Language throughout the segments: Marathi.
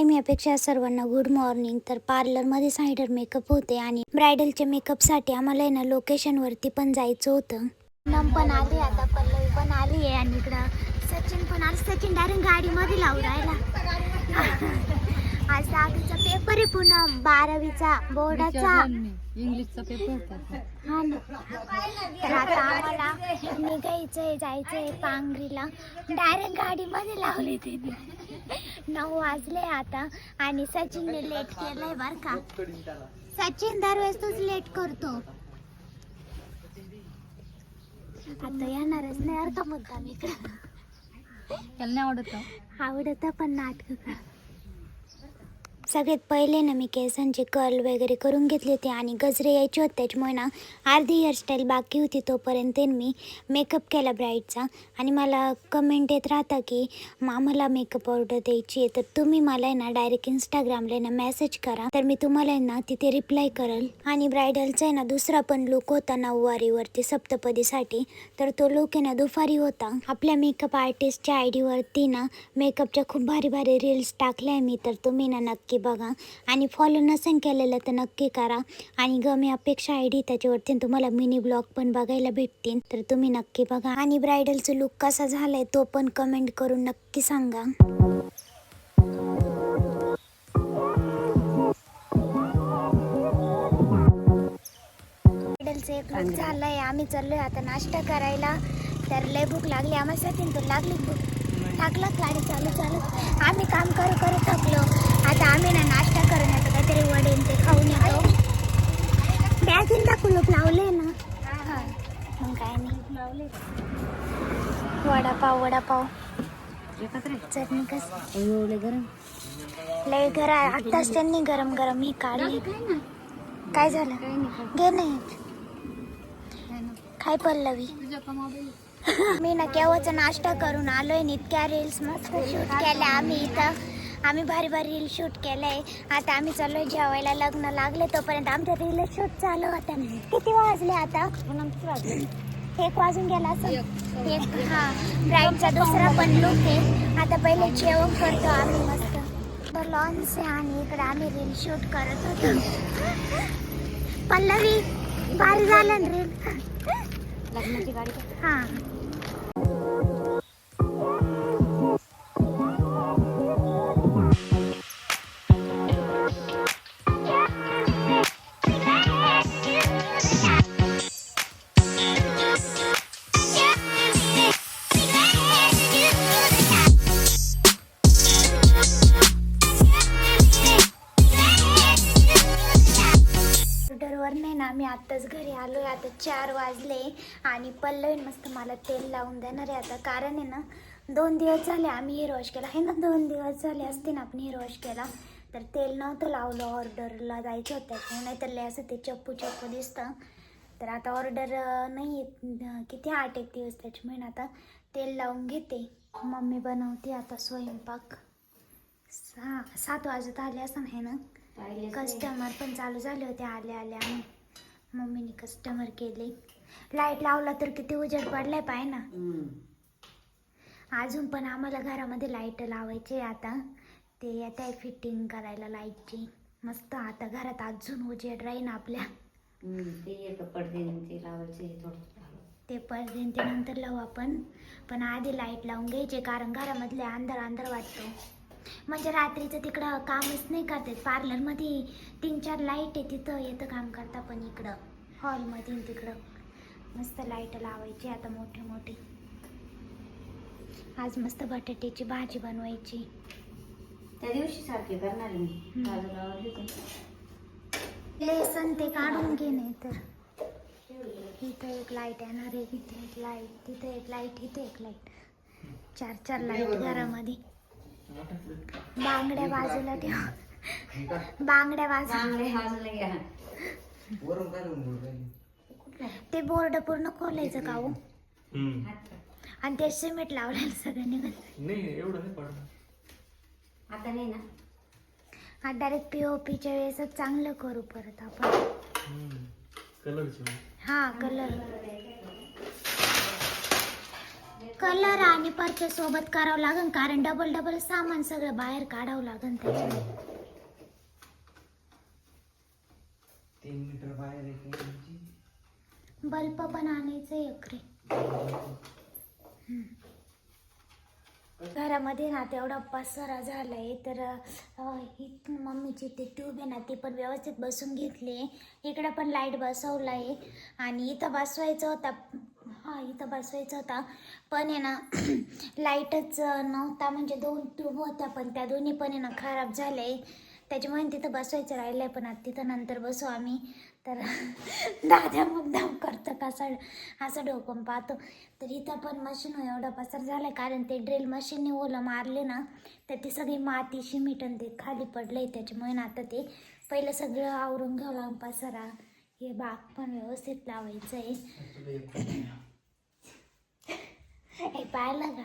हाय मी अपेक्षा सर्वांना? गुड मॉर्निंग तर पार्लरमध्ये सायडर मेकअप होते आणि ब्रायडलच्या मेकअपसाठी आम्हाला आहे ना लोकेशनवरती पण जायचं होतं. नम पण आली आता पल्लवी पण आली आहे आणि इकडं सचिन पण आज सचिन डायरेक्ट गाडीमध्ये लावून राहिला. आज दहावीचा पेपर आहे पुन्हा बारावीचा बोर्डाचा. इंग्लिशचा पेपर होता हा ना तर आता आम्हाला निघायचंय जायचंय पांगरीला डायरेक्ट गाडीमध्ये लावले ते नऊ वाजले आता आणि सचिनने लेट केलंय बर का. सचिन दरवेळेस तूच लेट करतो. आता येणारच नाही यार का मुद्दाम इकडे. त्याला नाही आवडत? आवडत पण नाटक का सगळ्यात पहिले ना मी केसांचे कर्ल वगैरे करून घेतले होते आणि गजरे यायचे होते. त्याच्यामुळे ना अर्धी हेअरस्टाईल बाकी होती तोपर्यंत मी मेकअप केला ब्राईडचा आणि मला कमेंट येत राहता की मामाला मेकअप ऑर्डर द्यायची आहे तर तुम्ही मला आहे ना डायरेक्ट इंस्टाग्रामला आहे ना मेसेज करा. तर मी तुम्हाला आहे ना तिथे रिप्लाय करेल. आणि ब्रायडलचा आहे ना दुसरा पण लुक होता नऊवारीवरती सप्तपदीसाठी. तर तो लुक आहे ना दुपारी होता. आपल्या मेकअप आर्टिस्टच्या आय डीवरती ना मेकअपच्या खूप भारी भारी रील्स टाकल्या आहे मी तर तुम्ही ना नक्की बघा. आणि फॉलो नसेल केलेलं तर नक्की करा. आणि ग मी अपेक्षा आय डी त्याच्यावरती तुम्हाला मिनी ब्लॉग पण बघायला भेटतील. तर तुम्ही नक्की बघा. आणि ब्रायडलचं लुक कसा झालाय तो पण कमेंट करून नक्की सांगा. एक लुक झालंय. आम्ही चाललोय आता नाश्ता करायला. तर लय भूक लागली. आम्हाला सचिन तर लागली भूक. टाकलं गाडी चालू चालू आम्ही काम करू करू थकलो. आता आम्ही ना नाश्ता करून येतो काहीतरी वडेन ते खाऊन येतो. बॅगीन टाकू लोक लावले ना. हा. मग काय नाही. लावले वडापाव वडापाव. चटणी कस? गरम लय घरा आत्ताच त्यांनी गरम गरम ही काढली. काय झालं? घे नाही. काय पल्लवी. मी ना केव्हाचा नाश्ता करून आलोय इतक्या रील्स मस्त शूट केल्या आम्ही इथं. आम्ही भारी भारी रील शूट केलंय आता आम्ही चाललोय जेवायला. लग्न लागले तोपर्यंत आमच्या रील शूट चालू होता किती वाजले आता? एक वाजून गेला असं एक हा. ब्राईडचा दुसरा पण लुक आहे. आता पहिले जेवण करतो आम्ही मस्त. तर लॉन्स आहे आणि इकडे आम्ही रील शूट करत होतो. पल्लवी भारी झालं रील लग्नाची गाडी हां. हा आत्ताच घरी आलोय. आता चार वाजले आणि पल्लवी मस्त मला तेल लावून देणार आहे आता. कारण आहे ना दोन दिवस झाले आम्ही हेअर वॉश केला. आहे ना दोन दिवस झाले असते ना आपण हेअर वॉश केला. तर तेल नव्हतं लावलं ऑर्डरला जायचं होतं. नाहीतर लय असं ते चप्पू चप्पू दिसतं. तर आता ऑर्डर नाही किती आठ एक दिवस त्याच्यामुळे ना आता तेल लावून घेते. मम्मी बनवते आता स्वयंपाक. सहा सात वाजत आले असं आहे ना. कस्टमर पण चालू झाले होते आले आले आम्ही. मम्मीने कस्टमर केले. लाइट लावला तर किती उजेड पडलाय पाय ना. अजून पण आम्हाला घरामध्ये लाइट लावायचे आता. ते येत आहे फिटिंग करायला लाईटची मस्त आता घरात अजून उजेड राहीन आपल्या. ते पडदे ते नंतर लावू आपण. पण आधी लाइट लावून घ्यायचे कारण घरामधले अंधार अंधार वाटतो. म्हणजे रात्रीचं तिकडं कामच नाही करतात. पार्लरमध्ये तीन चार लाइट आहे तिथं येतं काम करता पण इकडं. हॉलमध्ये तिकडं. मस्त लाइट लावायची आता मोठे मोठे. आज मस्त बटाट्याची भाजी बनवायची. त्या दिवशी सारखे करणार आहे मी. हम्म. बाजूला लावले होते. लेसन ते काढून घे नाही तर इथं एक लाइट येणार आहे इथे एक लाइट तिथे एक लाइट इथे एक लाइट चार चार लाइट घरामध्ये. बांगड्या बाजूला ठेव. बांगड्या बाजूला. घ्या. वरून काय? ते बोर्ड पूर्ण खोलायचं का हो? हम्म. आणि ते सिमेंट लावलेलं सगळ्यांनी नाही एवढं नाही पडणार. आता नाही ना? हा डायरेक्ट पी ओ पीच्या वेळेसच चांगलं करू परत आपण. कलरची. हा कलर. कलर आणि परच्या सोबत करावं लागेल कारण डबल डबल सामान सगळं बाहेर काढावं लागेल त्याच्यामुळे तीन मीटर बाहेर आहे की आमची. बल्ब पण आणायचं एक रे घरामध्ये ना तेवढा पसारा झालाय तर अं, ही मम्मीची ती ट्यूब आहे ना ती पण व्यवस्थित बसून घेतली. इकडं पण लाइट बसवला आहे आणि इथं बसवायचं होता. हा इथं बसवायचा होता. पण आहे ना लाईटच नव्हता म्हणजे दोन ट्यूब होत्या पण त्या दोन्ही पण आहे ना खराब झाले. त्याच्यामुळे तिथं बसवायचं राहिलं आहे पण आता तिथं नंतर बसू आम्ही. तर दादा मग धाम करतं कसं असं डोकं पाहतो. तर इथं पण मशीन एवढा पसर झाला कारण ते ड्रिल मशीनने ओलं मारले ना तर ती सगळी माती शिमिट आणि ते खाली पडलंय. त्याच्यामुळे ना आता ते पहिलं सगळं आवरून घ्यावं लागून हे बाग पण व्यवस्थित लावायचं आहे हे पाहिलं का?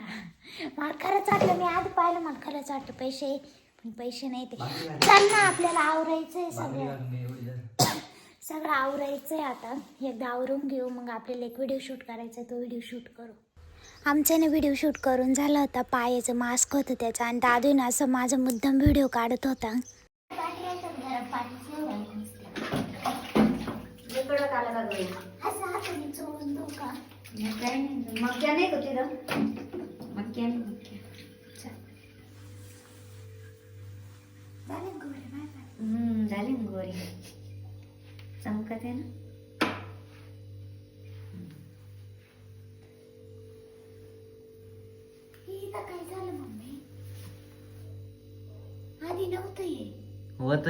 मला खरंच वाटलं मी आधी पाहिलं मला खरंच वाटलं पैसे. पण पैसे नाही ते चल ना आपल्याला आवरायचं आहे बांगडी सगळं. सगळं आवरायचं आहे आता. एकदा आवरून घेऊ मग आपल्याला एक व्हिडिओ शूट करायचा आहे तो व्हिडिओ शूट करू. आमच्याने व्हिडिओ शूट करून झाला होता. पायाचं मास्क होतं त्याचा आणि दादून असं माझा मुद्दाम व्हिडिओ काढत होता. का? मग काय नाही मक्या नाही का तिथं मक्या नाही मक्या झाले गोरे बाय बाय ना गोरी चमकत आहे ना इथं काय झालं मम्मी? आधी नव्हतं हे. होत